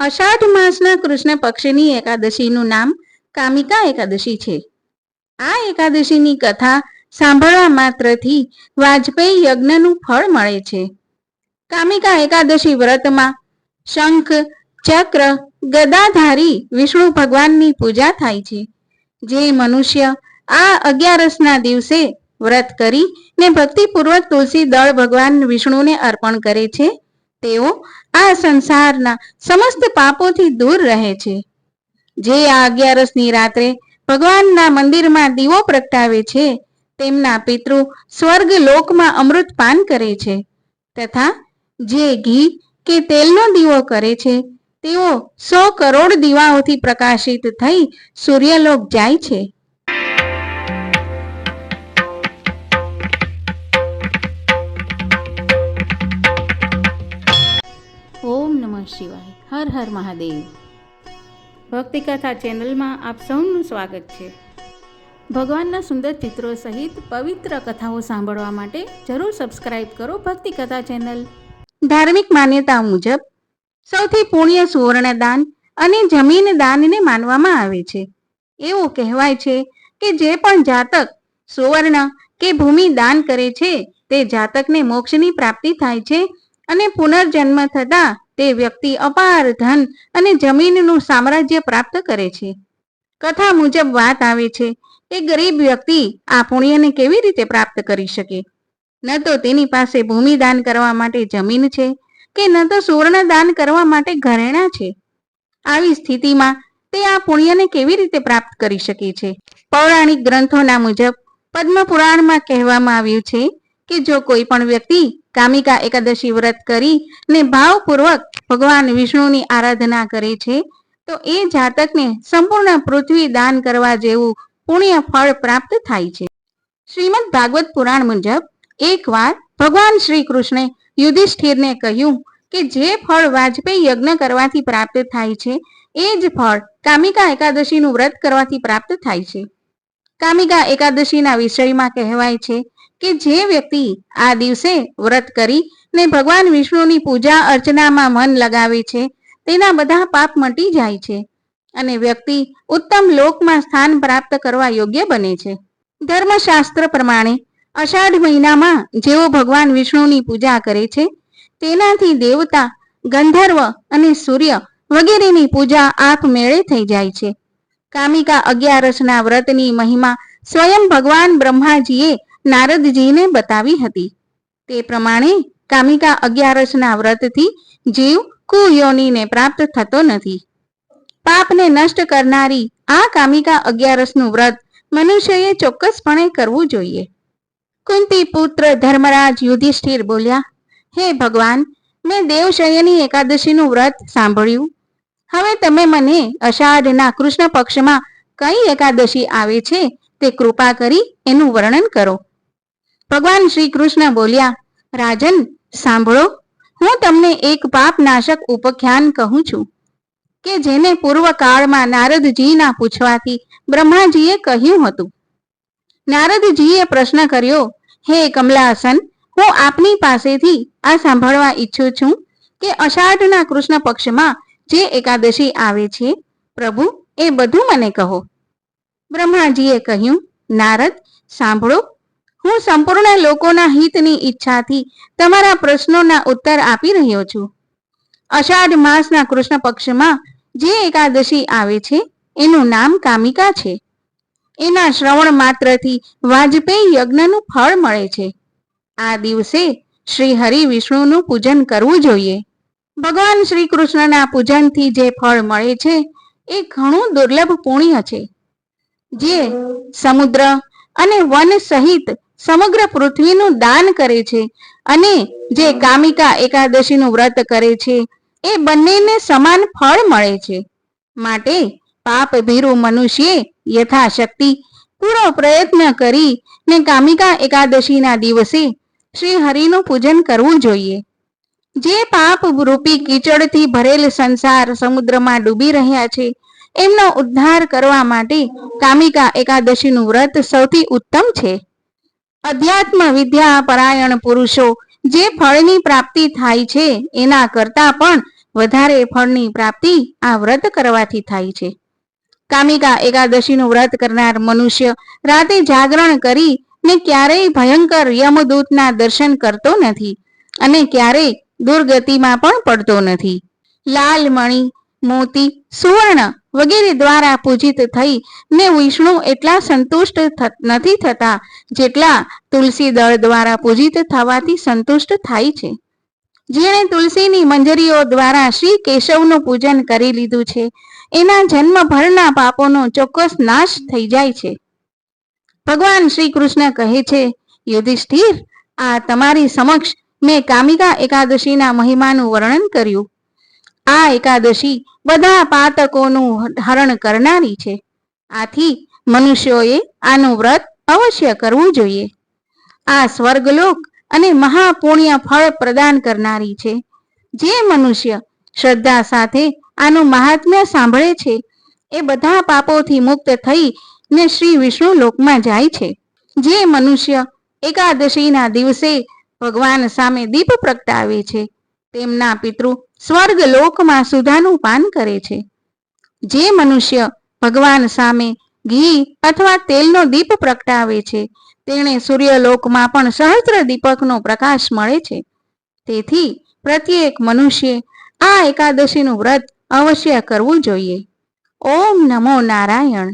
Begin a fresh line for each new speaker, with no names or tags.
અષાઢ માસના કૃષ્ણ પક્ષની એકાદશીનું નામ કામિકા એકાદશી છે. આ એકાદશીની કથા સાંભળવા માત્રથી વાજપેયી યજ્ઞનું ફળ મળે છે. કામિકા એકાદશી વ્રતમાં શંખ, ચક્ર, ગદાધારી, વિષ્ણુ ભગવાનની પૂજા થાય છે. જે મનુષ્ય આ અગિયારસના દિવસે વ્રત કરી ને ભક્તિપૂર્વક તુલસી દળ ભગવાન વિષ્ણુને અર્પણ કરે છે, તેઓ આ સંસારના સમસ્ત પાપોથી દૂર રહે છે. જે આ અગિયારસની રાત્રે ભગવાનના મંદિરમાં દીવો પ્રગટાવે છે, તેમના પિતૃ સ્વર્ગ લોકમાં અમૃત પાન કરે છે. તથા જે ઘી કે તેલનો દીવો કરે છે, તેઓ સો કરોડ દીવાઓથી પ્રકાશિત થઈ સૂર્યલોક જાય છે. હર હર મહાદેવ. ભક્તિ કથા ચેનલમાં આપ સૌનું સ્વાગત છે. ભગવાનના સુંદર ચિત્રો સહિત પવિત્ર કથાઓ સાંભળવા માટે જરૂર સબસ્ક્રાઇબ કરો ભક્તિ કથા ચેનલ. ધાર્મિક માન્યતા મુજબ સૌથી પુણ્ય સુવર્ણ દાન અને જમીન દાનને માનવામાં આવે છે. એવું કહેવાય છે કે જે પણ જાતક સુવર્ણ કે ભૂમિ દાન કરે છે તે જાતકને મોક્ષની પ્રાપ્તિ થાય છે અને પુનર્જન્મ થતા તે વ્યક્તિ અપાર ધન અને જમીનનું સામ્રાજ્ય પ્રાપ્ત કરે છે. કથા મુજબ વાત આવે છે કે ગરીબ વ્યક્તિ આ પુણ્યને કેવી રીતે પ્રાપ્ત કરી શકે? ન તો તેની પાસે ભૂમિ દાન કરવા માટે જમીન છે કે ન તો સુવર્ણ દાન કરવા માટે ઘરેણા છે? આવી સ્થિતિમાં તે આ પુણ્યને કેવી રીતે પ્રાપ્ત કરી શકે છે? પૌરાણિક ગ્રંથોના મુજબ પદ્મ પુરાણમાં કહેવામાં આવ્યું છે કે જો કોઈ પણ વ્યક્તિ કામિકા એકાદશી વ્રત કરી ને ભાવપૂર્વક ભગવાન વિષ્ણુની આરાધના કરે છે, તો એ જાતકને સંપૂર્ણ પૃથ્વી દાન કરવા જેવું પુણ્ય ફળ પ્રાપ્ત થાય છે. શ્રીમદ ભાગવત પુરાણ મુજબ એકવાર ભગવાન શ્રી કૃષ્ણે યુધિષ્ઠિરને કહ્યું કે જે ફળ વાજપેયી યજ્ઞ કરવાથી પ્રાપ્ત થાય છે, એ જ ફળ કામિકા એકાદશીનું વ્રત કરવાથી પ્રાપ્ત થાય છે. કામિકા એકાદશીના વિષયમાં કહેવાય છે કે જે વ્યક્તિ આ દિવસે વ્રત કરી ને ભગવાન વિષ્ણુની પૂજા અર્ચનામાં મન લગાવે છે, તેના બધા પાપ મટી જાય છે અને વ્યક્તિ ઉત્તમ લોકમાં સ્થાન પ્રાપ્ત કરવા યોગ્ય બને છે. ધર્મશાસ્ત્ર પ્રમાણે અષાઢ મહિનામાં જેઓ ભગવાન વિષ્ણુની પૂજા કરે છે, તેનાથી દેવતા, ગંધર્વ અને સૂર્ય વગેરેની પૂજા આપમેળે થઈ જાય છે. કામિકા અગિયારસના વ્રતની મહિમા સ્વયં ભગવાન બ્રહ્માજીએ નારદજીને બતાવી હતી. તે પ્રમાણે કામિકા અગિયારસના વ્રતથી જીવ કુયોનીને પ્રાપ્ત થતો નથી. પાપને નષ્ટ કરનારી આ કામિકા અગિયારસનું વ્રત મનુષ્યએ ચોક્કસપણે કરવું જોઈએ. કુંતી પુત્ર ધર્મરાજ યુધિષ્ઠિર બોલ્યા, હે ભગવાન, મેં દેવશયની એકાદશીનું વ્રત સાંભળ્યું. હવે તમે મને અષાઢના કૃષ્ણ પક્ષમાં કઈ એકાદશી આવે છે તે કૃપા કરી એનું વર્ણન કરો. ભગવાન શ્રી કૃષ્ણ બોલ્યા, રાજન, સાંભળો, હું તમને એક પાપ નાશક ઉપખ્યાન કહું છું, કે જેને પૂર્વ કાળમાં નારદજીના પૂછવાથી બ્રહ્માજીએ કહ્યું હતું. નારદજીએ પ્રશ્ન કર્યો, હે કમલાસન, હું આપની પાસેથી આ સાંભળવા ઈચ્છું છું કે અષાઢના કૃષ્ણ પક્ષમાં જે એકાદશી આવે છે, પ્રભુ, એ બધું મને કહો. બ્રહ્માજીએ કહ્યું, નારદ, સાંભળો હું સંપૂર્ણ લોકોના હિતની ઈચ્છાથી તમારા પ્રશ્નોના ઉત્તર આપી રહ્યો છું. અષાઢ માસના કૃષ્ણ પક્ષમાં જે એકાદશી આવે છે, એનું નામ કામિકા છે. એના શ્રવણ માત્રથી વાજપેયી યજ્ઞનું ફળ મળે છે. આ દિવસે શ્રી હરિ વિષ્ણુનું પૂજન કરવું જોઈએ. ભગવાન શ્રી કૃષ્ણના પૂજનથી જે ફળ મળે છે, એ ઘણું દુર્લભ પુણ્ય છે. જે સમુદ્ર અને વન સહિત સમગ્ર પૃથ્વીનું દાન કરે છે અને જે કામિકા એકાદશીનું વ્રત કરે છે, એ બંનેને સમાન ફળ મળે છે. માટે પાપ ભીરુ મનુષ્યે યથાશક્તિ પૂરો પ્રયત્ન કરી ને કામિકા એકાદશીના દિવસે શ્રી હરિનું પૂજન કરવું જોઈએ. જે પાપ રૂપી કીચડથી ભરેલ સંસાર સમુદ્રમાં ડૂબી રહ્યા છે, એમનો ઉદ્ધાર કરવા માટે કામિકા એકાદશીનું વ્રત સૌથી ઉત્તમ છે. અધ્યાત્મ વિદ્યા પરાયણ પુરુષો, જે ફળની પ્રાપ્તિ થાય છે, એના કરતા પણ વધારે ફળની પ્રાપ્તિ આ વ્રત કરવાથી થાય છે. કામિકા એકાદશીનું વ્રત કરનાર મનુષ્ય રાતે જાગરણ કરી ને ક્યારેય ભયંકર યમદૂતના દર્શન કરતો નથી અને ક્યારેય દુર્ગતિમાં પણ પડતો નથી. લાલ મણી, મોતી, સુવર્ણ વગેરે દ્વારા પૂજિત થઈ ને વિષ્ણુ એટલા સંતુષ્ટ નથી થતા જેટલા તુલસી દળ દ્વારા પૂજિત થવાથી સંતુષ્ટ થાય છે. જેણે તુલસીની મંજરીઓ દ્વારા શ્રી કેશવનું પૂજન કરી લીધું છે. એના જન્મભરના પાપોનો ચોક્કસ નાશ થઈ જાય છે. ભગવાન શ્રી કૃષ્ણ કહે છે, યુધિષ્ઠિર, આ તમારી સમક્ષ મેં કામિકા એકાદશીના મહિમાનું વર્ણન કર્યું. આ એકાદશી બધા પાતકોનું હરણ કરનારી છે. આથી મનુષ્યોએ આનું વ્રત અવશ્ય કરવું જોઈએ. આ સ્વર્ગલોક અને મહાપુણ્ય ફળ પ્રદાન કરનારી છે. જે મનુષ્ય શ્રદ્ધા સાથે આનું મહાત્મ્ય સાંભળે છે, એ બધા પાપોથી મુક્ત થઈ ને શ્રી વિષ્ણુ લોકમાં જાય છે. જે મનુષ્ય એકાદશીના દિવસે ભગવાન સામે દીપ પ્રગટાવે છે તેમના પિતૃ સ્વર્ગ લોકમાં સુધાનું પાન કરે છે. જે મનુષ્ય ભગવાન સામે ઘી અથવા તેલનો દીપ પ્રગટાવે છે, તેણે સૂર્યલોકમાં પણ સહસ્ત્ર દીપકનો પ્રકાશ મળે છે. તેથી પ્રત્યેક મનુષ્ય આ એકાદશીનું વ્રત અવશ્ય કરવું જોઈએ. ઓમ નમો નારાયણ.